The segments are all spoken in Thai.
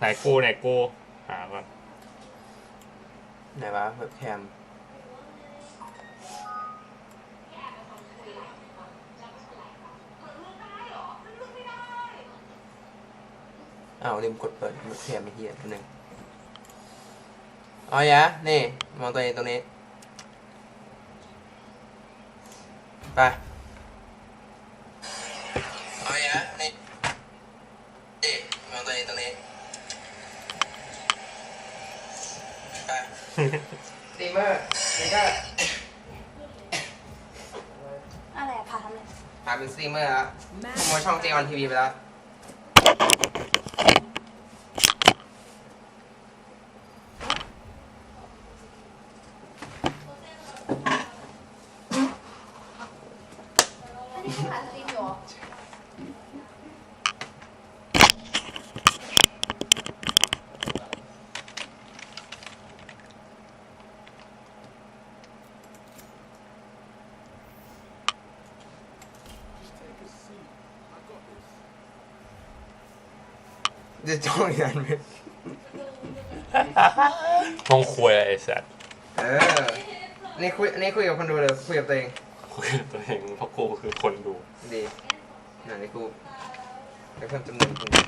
ไหนกูไหนกูหาก่อนไหนวะเว็บแคมอ้าวลืมกดเปิดเว็บแคมไม่เฮียตัวหนึ่งอ๋อยะนี่มองตัวเองตรงนี้ ไปอ๋อยะ นี่ นี่ มองตัวเองตรงนี้ ไป สตรีมเมอร์อะไรอะพาทำอะไรพาเป็นสตรีมเมอร์แล้วขโมยช่องเจวันทีวีไปแล้ว อันนี้ถ่ายสตรีมอยู่เหรอ จะจ้องอย่างนั้นไหมห้องครัวไอ้สัตว์เออ นี่คุยนี่คุยกับคนดูเลยคุยกับตัวเอง คุยกับตัวเองเพราะกูคือคนดู ดีไหนนี่กูไปเพิ่มจำนวนคนดู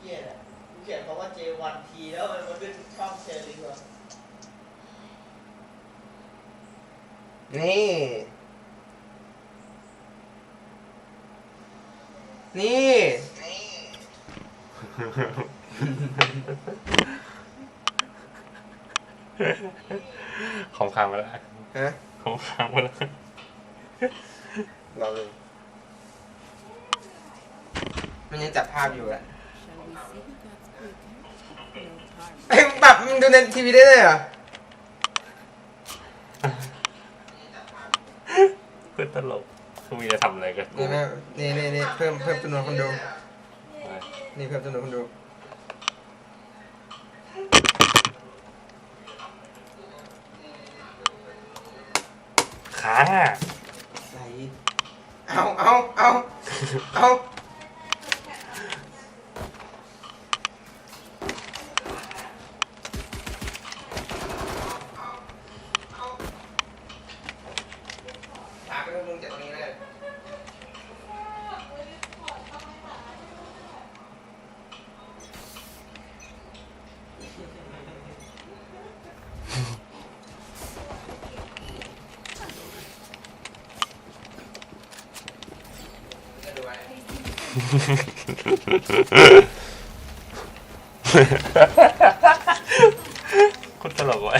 เขียนอะกูเขียน คำว่า J1T แล้วมันมาขึ้นช่องเชยร์ลิงก์วะนี่ นี่ ของค้างไปแล้วฮะของค้างไปแล้ว เราเลย มันยังจับภาพอยู่อะไอ้ยมึงปรับมึง ดูในทีวีได้เลยเหรอเพื่อนตลกกูมีจะทำอะไรกันกูนี่แม่นี่นี่นี่เพิ่มเพิ่มจำนวนคนดูอะไรนี่เพิ่มจำนวนคนดูค้างอะไหนเอาเอาเอาเอา คุณตลกไว่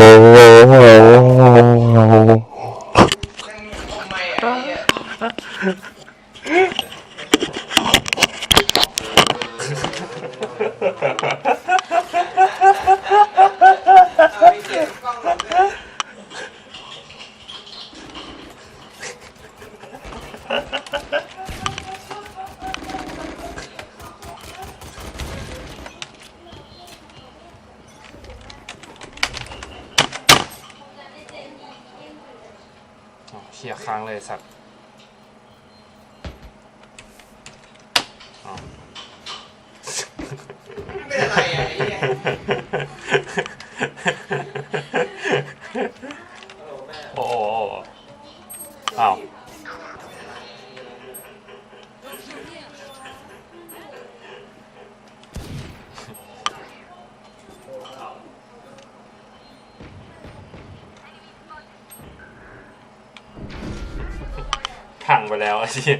นั่้าวพังไปแล้วไอ้ที่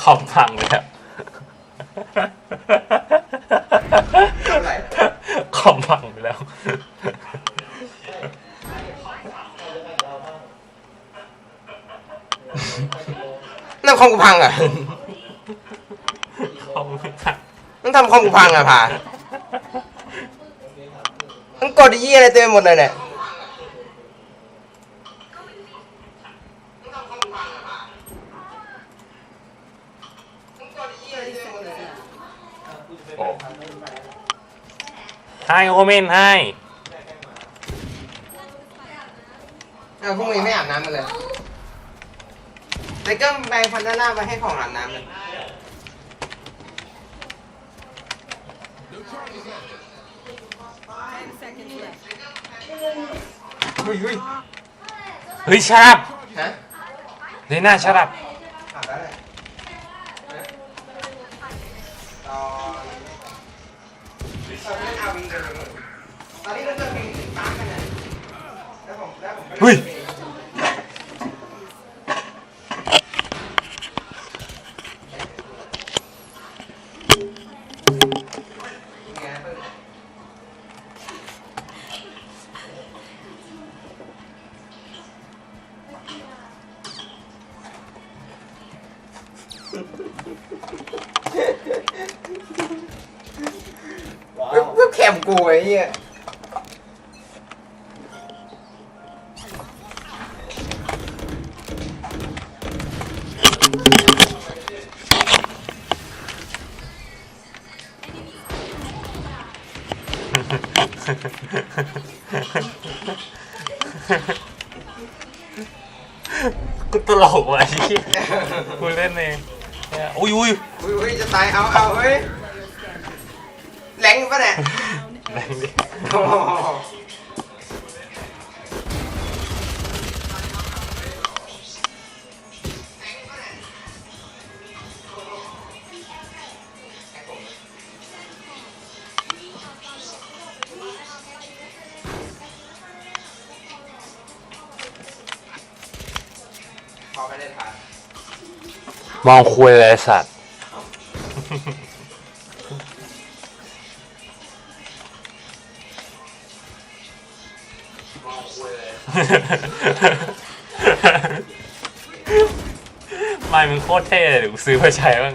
คอมพังไปแล้ว คอมกูพังเหรอะ คอมพังมึงทำคอมกูพังอะผ่ามึงกดยี่อะไรเต็มไปหมดเลยเนี่ยโอ้ให้โอเมนให้ เอาพวกมึงไม่อาบน้ำกันเลย แต่ก็แปรงฟันด้านหน้าไปให้ของอาบน้ำเลยเฮ้ยเฮ้ยเฮ้ยชับฮะเลน่าชับอาบแล้วเลยตอนตอนเล่นอาวีกันอยู่ตอนนี้เราจะมีถึงปาร์กกันนะแล้วผมแล้วผมเฮ้ย กูไอ้เหี้ยกูตลกว่ะไอ้เหี้ยกูเล่นเองเนี่ยอุ้ยอุ้ย อุ้ยอุ้ยจะตายเอาเอาเฮ้ยแหลงปะเนี่ย แรงดิ โอ้โห พอไมองคุยเลยสัตว์ ไม่มึงโคตรเท่เลยเดี๋ยวกูซื้อมาใช้บ้าง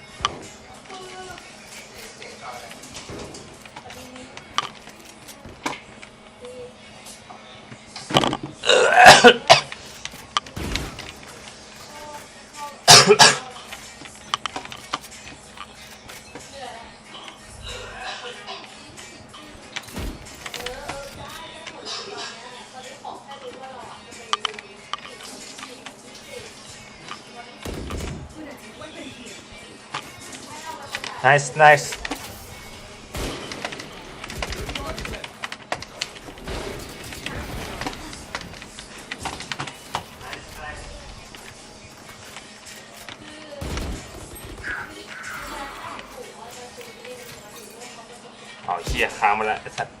nice nice เอาเชี่ยค้างมาแล้วไอ้สัตว์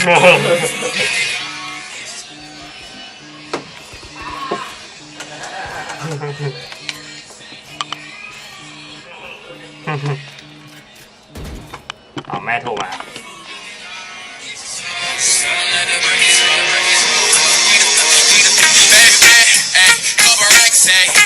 เอาแม่โทรมา Couple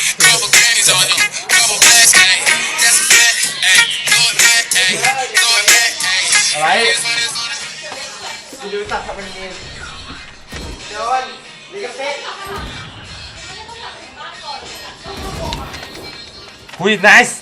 หุย nice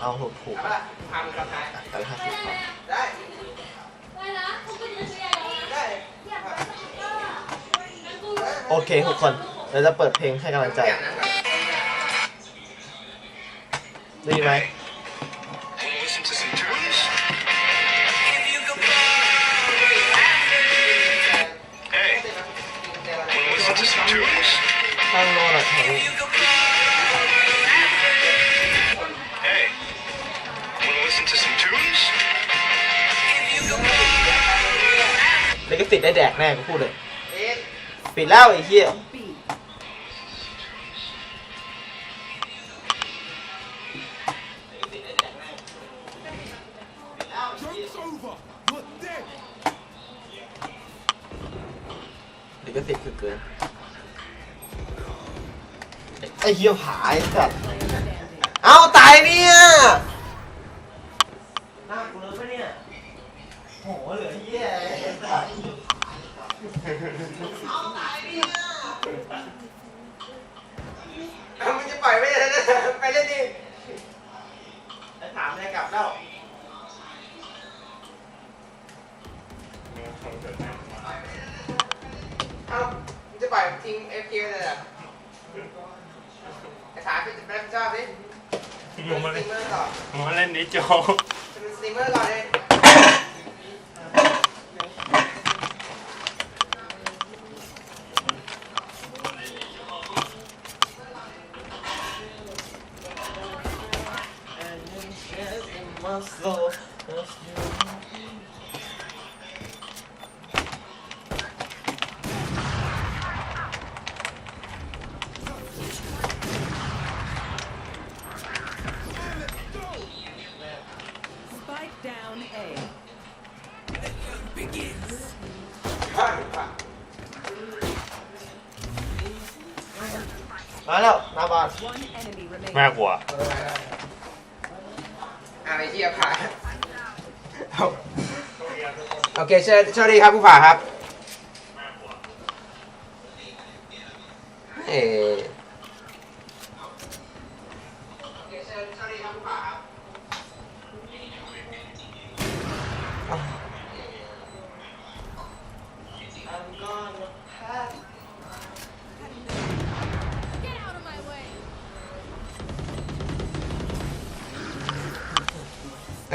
เอาถูกถูกเอาปะล่ะพามึงกลับท้ายแต่ละห้าสิบครับได้ไปนะคุณเป็นยังไงแล้วนะได้อยากไปสักทีก็โอเคทุกคนเราจะเปิดเพลงให้กำลังใจเปลี่ยนนะครับได้ยินไหม ลิขสิทธิ์ได้แดกแน่กูพูดเลยปิดแล้วไอ้เหี้ย B. ลิขสิทธิ์คือเกินไอ้เหี้ยผาไอ้สัตว์เอาตายเนี่ยหน้ากูเลยปะเนี่ยโหเหลือเหี้ยไอ้สัตว์เอาตายเนี่ย เอามึงจะปล่อยไม่ได้แล้วนะไปเล่นดิ ไอ้ถามได้กลับแล้ว เอามึงจะปล่อยทิ้งเอฟเคเลยเหรอไอ้ถามเป็นรับผิดชอบดิมึงมาสตเล่รีนมเมอร์ต่อมึงมาเล่นนี้โจ เป็นสตรีมเมอร์ต่อเลย มาแล้วหนาบาน One enemy remaining. มากกว่าเอาไอ้เหี้ยผ่าเอาโอเคเชิญสวัสดีครับผู้ผ่าครับเออ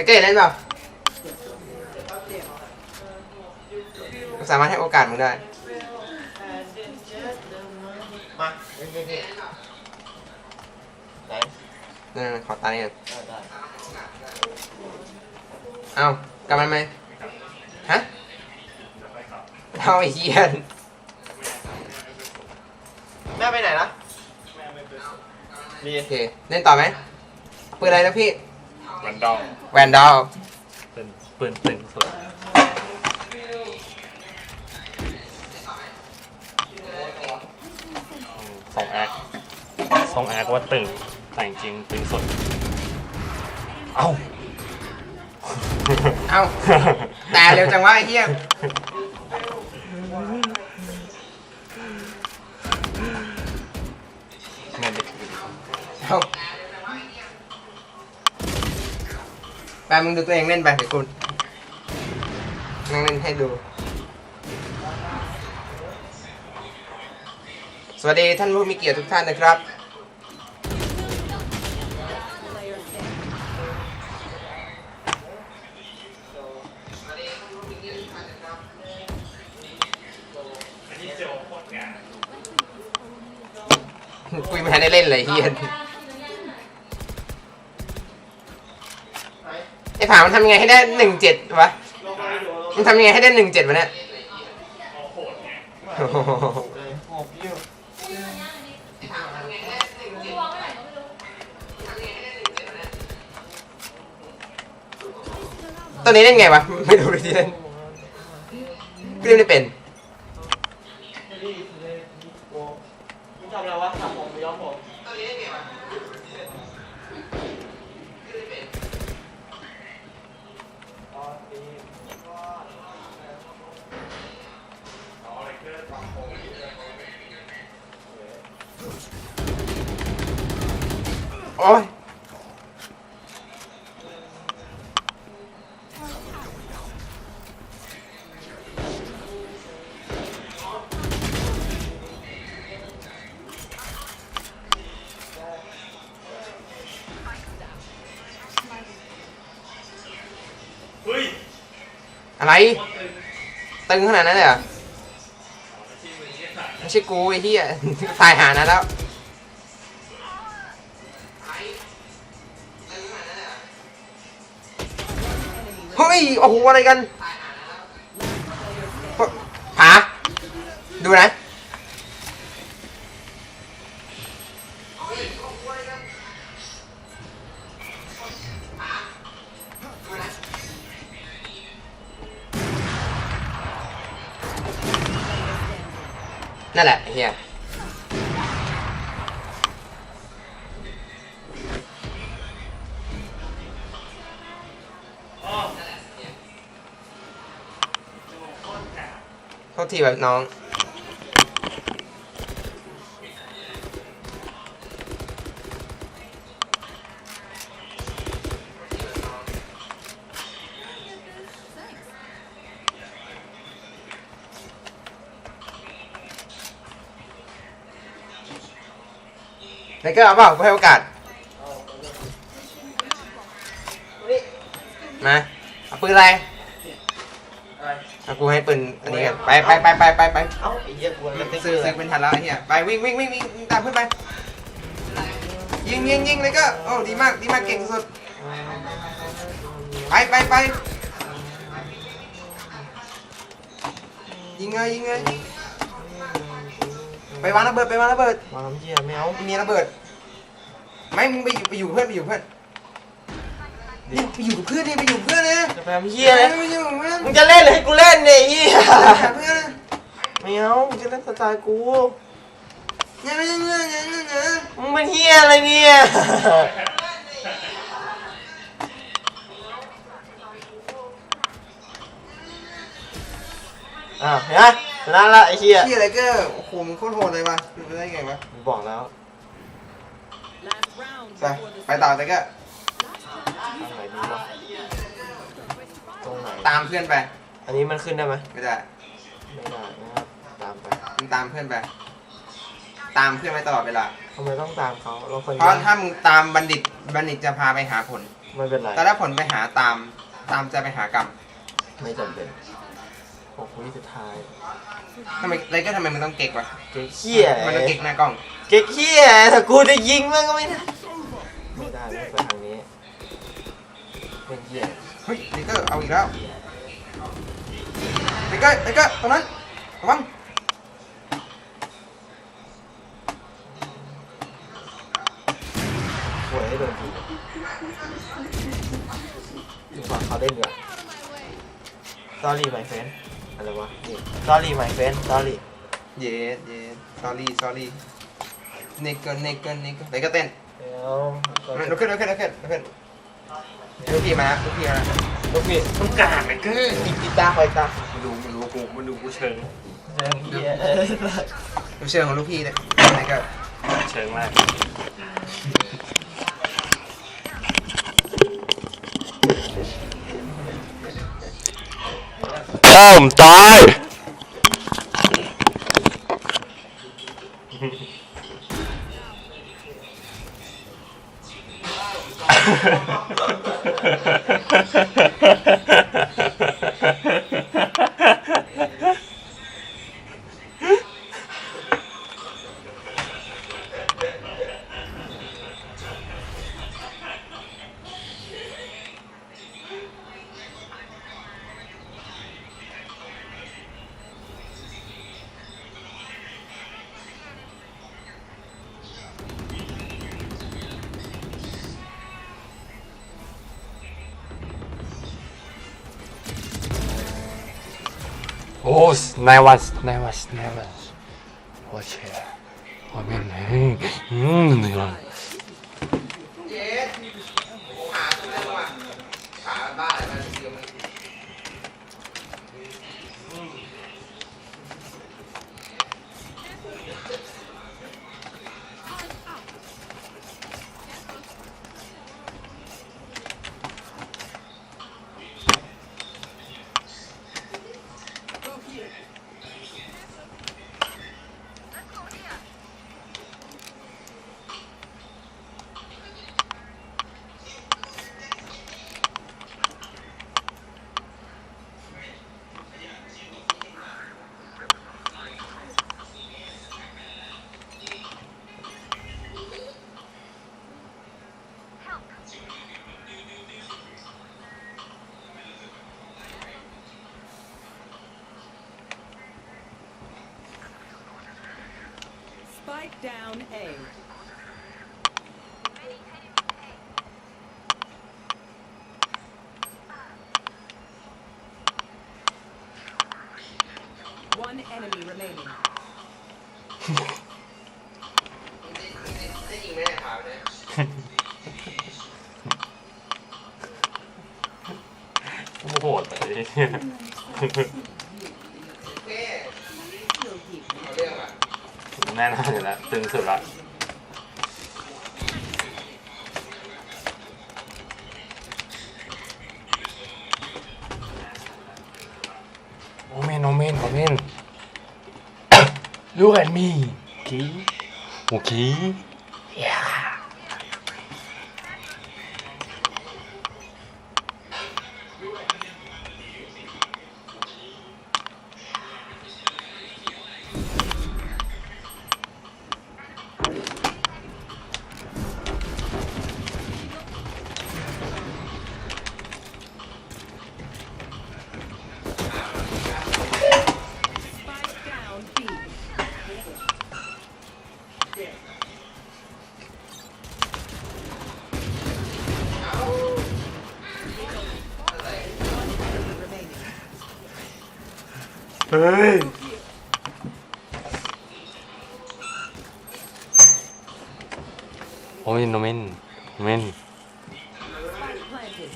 เก๋เล่นเปล่ากูสามารถให้โอกาสมึงได้ มาเล่นเล่นเล่นไหนนั่นๆขอตาเนี่ยได้ได้เอากลับมันไหมฮะเอาไอ้เหี้ยแม่ไปไหนนะดีโอเค เล่นต่อไหมปืนอะไรนะพี่ มันดองแวนดอลปืนปืนตึงสุดสองแอคสองแอคว่าตึงแต่จริงๆตึงสุด เอ้า เอาแต่เร็วจังวะไอ้เหี้ยเงินดิเอา ไปมึงดูตัวเองเล่นไปเดี๋ยวกูนั่งเล่นให้ดู สวัสดีท่านผู้มีเกียรติทุกท่านนะครับ ทำยังไงให้ได้หนึ่งเจ็ดวะลงมาดูลงมันทำยังไงให้ได้หนึ่งเจ็ดวะเนี่ยโอ้โหตัวนี้เล่นไงวะ ไม่รู้เลยที่เล่นกูเล่นไม่เป็น ไม่ดีเลยนี่โกมึงทำอะไรวะทำผมย้อมผมอ๋อดี โอ้ยอะไร ตึงขนาดนั้นเลยเหรอไม่ใช่กูไอ้เหี้ยตายหานะแล้ว ยโอ้โหอะไรกันผาดูนะนั่นแหละเฮีย ทษทีแบบน้องแล้วก็เอาเปล่ากูให้โอกาสนี่มา เอาปืนอะไรอะไร เอากูให้ปืนอันนี้กัน ไปไปไปไปไปไปเอ้าไอ้เหี้ยกวนมันติ๊กซื้อเลซื้อยเป็นทันแล้วไอ้เหี้ยไปวิ่งวิ่งวิ่งวิ่งวิ่งตามเพื่อนไปยิงยิงยิงเลยก็โอ้ดีมากดีมากเก่งสุดๆไปไปไปยิงเลยยิงเลยไปวางระเบิดไปวางระเบิดวางเหี้ยไม่เอามีระเบิดไม่มึงไปอยู่ไปอยู่เพื่อนไปอยู่เพื่อน นี่ไปอยู่กับเพื่อนนี่ไปอยู่กับเพื่อนนะจะไปทำเหี้ยเลยไปอยู่กับเพื่อนมึงจะเล่นหรือให้กูเล่นเนี่ยไอ้เหี้ยหาเพื่อนไม่เอามึงจะเล่นสไตล์กูเนี่ยไม่ใช่เงี้ยเงี้ยเงี้ยเงี้ยมึงเป็นเหี้ยอะไรเนี่ยอะเห็นไหมชนะละไอ้เหี้ยที่อะไรก็โอ้โหมึงโคตรโหดเลยวะเป็นไปได้ไงวะมึงบอกแล้ว Last round ไป before the ไปต่อแต่ก็ ตรงไหนตามเพื่อนไปอันนี้มันขึ้นได้ไหมไม่ได้ไม่ได้นะครับตามไปมึงตามเพื่อนไป ตามเพื่อนไปตลอดเวลาทำไมต้องตามเขาเราคนเพราะถ้ามึงตามบัณฑิตบัณฑิตจะพาไปหาผลมไม่เป็นไรแต่ถ้าผลไปหาตามตามใจไปหากรรมไม่จำเป็นหกวิสุดท้ายทำไมไรก็ทำไมมันต้องเก๊กวะเก๊กเขี้ยมันต้องเก๊กหน้ากล้อง เก๊กเขี้ยถ้ากูจะยิงมันก็ไม่ได้ไม่ได้ไม่ไปทางนี้เป็นเขี้ยเฮ้ยเลเกอร์เอาอีกแล้ว เลเกอร์เลเกอร์ตรงนั้นระวังหวยให้โดนทีดูฝั่งเขาเล่นดีกว่า sorry my friend อะไรวะนี่ sorry my friend sorry เย็ดเย็ด sorry sorry เนกเกอร์เนกเกอร์เนกเกอร์เลเกอร์เต้นเดี๋ยวลุกขึ้นลุกขึ้นลุกขึ้นลุกขึ้นลูกพี่มาลูกพี่มาลูกพี่ต้องการไอ้เกอร์กีกีตาร์คอยตามาดูมาดู กูมาดูกูเชิงเรื่องเหี้ยดูเชิงของลูกพี่เลยเลเกอร์เชิงมากอ้าวผมตาย โอ้นายวัสนายวัสนายวัสโอเชโอ้แม่งเฮ้ยอืมเหนื่อย แน่นอนอยู่แล้วตึงสุดละโอเมนโอเมนโอเมน Look at me okay okay เฮ้ย โอเมนโอเมนโอเมน Spike planted.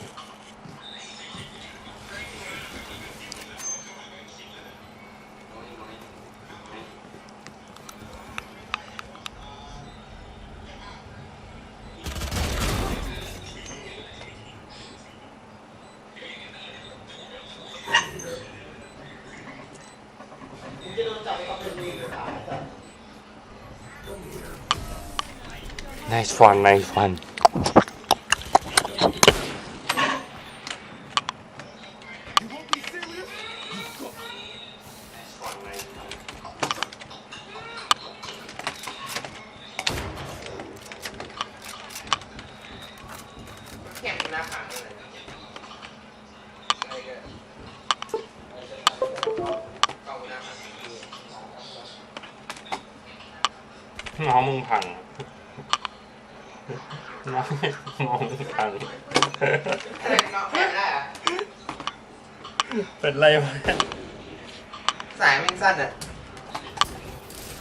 กูจะโดนจับไปกับเป็นมือขา nice one nice one